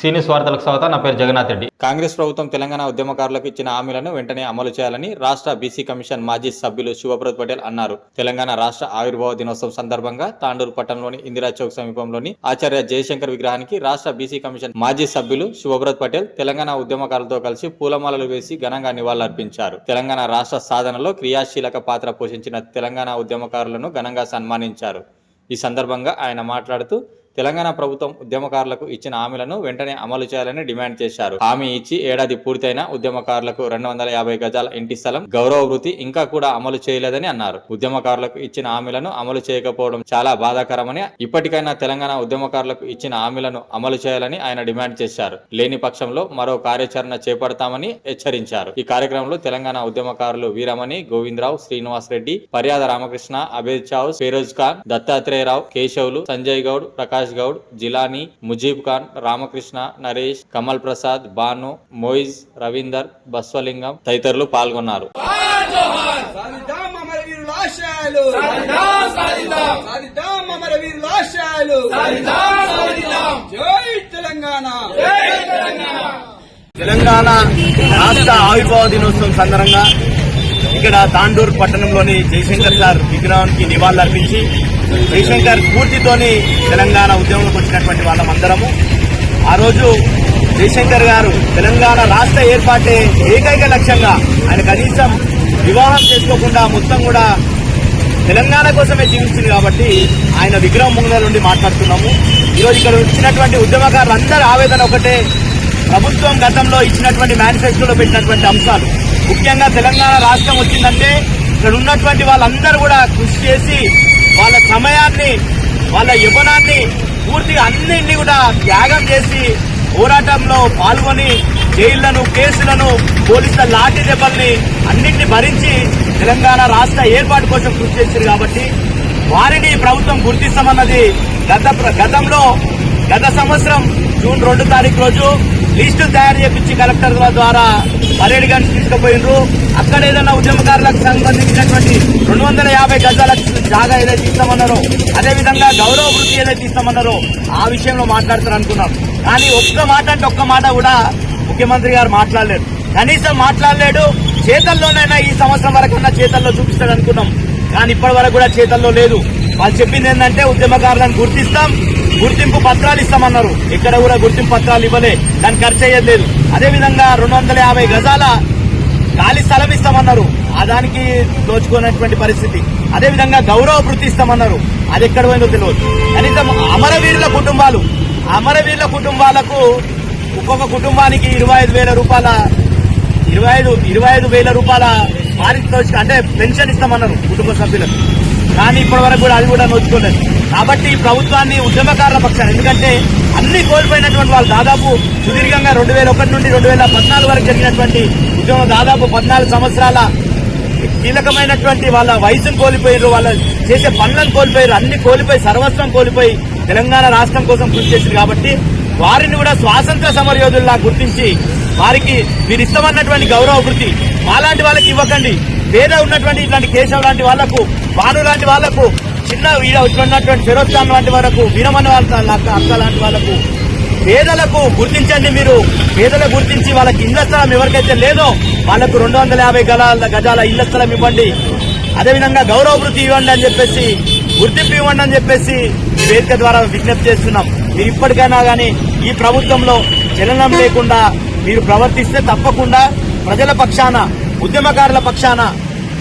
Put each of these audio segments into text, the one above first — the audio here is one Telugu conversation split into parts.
సీనియస్ వార్తలకు స్వాగతం నా పేరు జగన్నాథ్ రెడ్డి. కాంగ్రెస్ ప్రభుత్వం తెలంగాణ ఉద్యమకారులకు ఇచ్చిన హామీలను వెంటనే అమలు చేయాలని రాష్ట్ర బీసీ కమిషన్ మాజీ సభ్యులు శివప్రత్ పటేల్ అన్నారు. తెలంగాణ రాష్ట్ర ఆవిర్భావ దినోత్సవం సందర్భంగా తాండూరు పట్టణంలోని ఇందిరా చౌక్ సమీపంలోని ఆచార్య జయశంకర్ విగ్రహానికి రాష్ట్ర బీసీ కమిషన్ మాజీ సభ్యులు శివప్రత్ పటేల్ తెలంగాణ ఉద్యమకారులతో కలిసి పూలమాలలు వేసి ఘనంగా నివాళులర్పించారు. తెలంగాణ రాష్ట్ర సాధనలో క్రియాశీలక పాత్ర పోషించిన తెలంగాణ ఉద్యమకారులను ఘనంగా సన్మానించారు. ఈ సందర్భంగా ఆయన మాట్లాడుతూ తెలంగాణ ప్రభుత్వం ఉద్యమకారులకు ఇచ్చిన హామీలను వెంటనే అమలు చేయాలని డిమాండ్ చేశారు. హామీ ఇచ్చి ఏడాది పూర్తయిన ఉద్యమకారులకు రెండు వందల యాభై గజాల ఇంటి స్థలం గౌరవ వృత్తి ఇంకా కూడా అమలు చేయలేదని అన్నారు. ఉద్యమకారులకు ఇచ్చిన హామీలను అమలు చేయకపోవడం చాలా బాధాకరమని ఇప్పటికైనా తెలంగాణ ఉద్యమకారులకు ఇచ్చిన హామీలను అమలు చేయాలని ఆయన డిమాండ్ చేశారు. లేని పక్షంలో మరో కార్యాచరణ చేపడతామని హెచ్చరించారు. ఈ కార్యక్రమంలో తెలంగాణ ఉద్యమకారులు వీరమణి గోవిందరావు శ్రీనివాస్ రెడ్డి పర్యాద రామకృష్ణ అబేద్ చావ్ ఫిరోజ్ ఖాన్ దత్తాత్రేయరావు కేశవులు సంజయ్ గౌడ్ ప్రకాష్ గౌడ్ జిలానీ ముజీబ్ ఖాన్ రామకృష్ణ నరేష్ కమల్ ప్రసాద్ బాను మోయిజ్ రవీందర్ బస్వలింగం తదితరులు పాల్గొన్నారు. తెలంగాణ తెలంగాణ రాష్ట్ర ఆవిర్భావ దినోత్సవం సందర్భంగా ఇక్కడ తాండూరు పట్టణంలోని జయశంకర్ సార్ విగ్రహానికి నివాళులర్పించి జయశంకర్ స్ఫూర్తితోని తెలంగాణ ఉద్యమంలోకి వచ్చినటువంటి వాళ్ళమందరము. ఆ రోజు జయశంకర్ గారు తెలంగాణ రాష్ట్ర ఏర్పాటే ఏకైక లక్ష్యంగా ఆయన కనీసం వివాహం చేసుకోకుండా మొత్తం కూడా తెలంగాణ కోసమే జీవించింది కాబట్టి ఆయన విగ్రహం ముంగల నుండి మాట్లాడుతున్నాము. ఈరోజు ఇక్కడ వచ్చినటువంటి ఉద్యమకారులందరి ఆవేదన ఒకటే ప్రభుత్వం గతంలో ఇచ్చినటువంటి మేనిఫెస్టోలో పెట్టినటువంటి అంశాలు. ముఖ్యంగా తెలంగాణ రాష్ట్రం వచ్చిందంటే ఇక్కడ ఉన్నటువంటి వాళ్ళందరూ కూడా కృషి చేసి వాళ్ళ సమయాన్ని వాళ్ళ యువనాన్ని పూర్తిగా అన్నింటినీ కూడా త్యాగం చేసి పోరాటంలో పాల్గొని జైళ్ళను కేసులను పోలీసుల లాఠీ దెబ్బల్ని అన్నింటినీ భరించి తెలంగాణ రాష్ట్ర ఏర్పాటు కోసం కృషి చేశారు కాబట్టి వారిని ప్రభుత్వం గుర్తిస్తామన్నది గత గతంలో గత సంవత్సరం జూన్ రెండు తారీఖు రోజు లిస్టులు తయారు చేపించి కలెక్టర్ల ద్వారా పరేడ్ గన్స్ తీసుకుపోయినరు. అక్కడ ఏదైనా ఉద్యమకారులకు సంబంధించినటువంటి రెండు వందల యాభై గజాల జాగా ఏదైతే ఇస్తామన్నారో అదేవిధంగా గౌరవ వృత్తి ఏదైతే ఇస్తామన్నారో ఆ విషయంలో మాట్లాడతారు అనుకున్నాం. కానీ ఒక్క మాట అంటే ఒక్క మాట కూడా ముఖ్యమంత్రి గారు మాట్లాడలేరు కనీసం మాట్లాడలేడు చేతల్లోనైనా ఈ సంవత్సరం వరకన్నా చేతల్లో చూపిస్తాడు అనుకున్నాం. కానీ ఇప్పటి వరకు కూడా చేతల్లో లేదు. వాళ్ళు చెప్పింది ఏంటంటే ఉద్యమకారులను గుర్తిస్తాం గుర్తింపు పత్రాలు ఇస్తామన్నారు. ఇక్కడ కూడా గుర్తింపు పత్రాలు ఇవ్వలే. దాని ఖర్చు అయ్యలేదు అదేవిధంగా రెండు వందల యాభై గజాల ఖాళీ స్థలం ఇస్తామన్నారు. ఆ దానికి దోచుకున్నటువంటి పరిస్థితి. అదేవిధంగా గౌరవ వృత్తి ఇస్తామన్నారు. అది ఎక్కడ పోయిందో తెలియదు. కనీసం అమరవీరుల కుటుంబాలు అమరవీరుల కుటుంబాలకు ఒక్కొక్క కుటుంబానికి ఇరవై ఐదు వేల రూపాయల ఇరవై ఐదు ఇరవై ఐదు వేల రూపాయల పారితోషిక అంటే పెన్షన్ ఇస్తామన్నారు కుటుంబ సభ్యులకు. కానీ ఇప్పటి వరకు కూడా అది కూడా నోచుకోలేదు. కాబట్టి ఈ ప్రభుత్వాన్ని ఉద్యమకారుల పక్షాన ఎందుకంటే అన్ని కోల్పోయినటువంటి వాళ్ళు దాదాపు సుదీర్ఘంగా రెండు వేల ఒకటి నుండి రెండు వేల పద్నాలుగు వరకు జరిగినటువంటి ఉద్యమం దాదాపు పద్నాలుగు సంవత్సరాల కీలకమైనటువంటి వాళ్ళ వయసును కోల్పోయారు వాళ్ళ చేసే పనులను కోల్పోయారు అన్ని కోల్పోయి సర్వస్వం కోల్పోయి తెలంగాణ రాష్ట్రం కోసం కృషి చేసింది కాబట్టి వారిని కూడా స్వాతంత్ర సమరయోధుల్లా గుర్తించి వారికి మీరు ఇస్తామన్నటువంటి గౌరవ వృత్తి మాలాంటి వాళ్ళకి ఇవ్వకండి. పేద ఉన్నటువంటి ఇట్లాంటి కేశవ్ లాంటి వాళ్ళకు బాలు లాంటి వాళ్ళకు చిన్న ఉన్నటువంటి ఫిరోజ్ ఖాన్ లాంటి వరకు వీరమణ వాళ్ళ అక్క లాంటి వాళ్ళకు పేదలకు గుర్తించండి మీరు. పేదలకు గుర్తించి వాళ్ళకి ఇళ్ళ స్థలం ఎవరికైతే లేదో వాళ్ళకు రెండు వందల యాభై గజాల గజాల ఇళ్ళ స్థలం ఇవ్వండి. అదేవిధంగా గౌరవ వృత్తి ఇవ్వండి అని చెప్పేసి గుర్తింపు ఇవ్వండి అని చెప్పేసి ఈ వేదిక ద్వారా విజ్ఞప్తి చేస్తున్నాం. మీరు ఇప్పటికైనా కానీ ఈ ప్రభుత్వంలో చలనం లేకుండా మీరు ప్రవర్తిస్తే తప్పకుండా ప్రజల పక్షాన ఉద్యమకారుల పక్షాన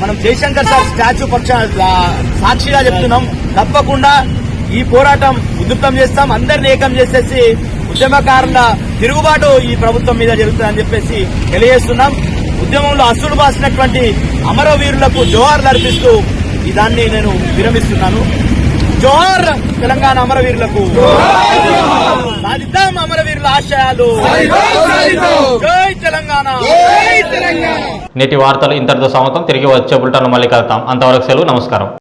మనం జయశంకర్ సార్ స్టాచ్యూ పక్ష సాక్షిగా చెప్తున్నాం. తప్పకుండా ఈ పోరాటం ఉధృతం చేస్తాం. అందరిని ఏకం చేసేసి ఉద్యమకారుల తిరుగుబాటు ఈ ప్రభుత్వం మీద జరుగుతుందని చెప్పేసి తెలియజేస్తున్నాం. ఉద్యమంలో అసలు బాసినటువంటి అమరవీరులకు జోహార్లు అర్పిస్తూ ఈ దాన్ని నేను విరమిస్తున్నాను. జోహార్ తెలంగాణ అమరవీరులకు. సాధిద్దాం అమరవీరుల ఆశయాలు. జై తెలంగాణ. నేటి వార్తలు ఇంతటితో సమాప్తం. తిరిగి వచ్చే బులెటిన్లో మళ్ళీ కలుద్దాం. అంతవరకు సెలవు నమస్కారం.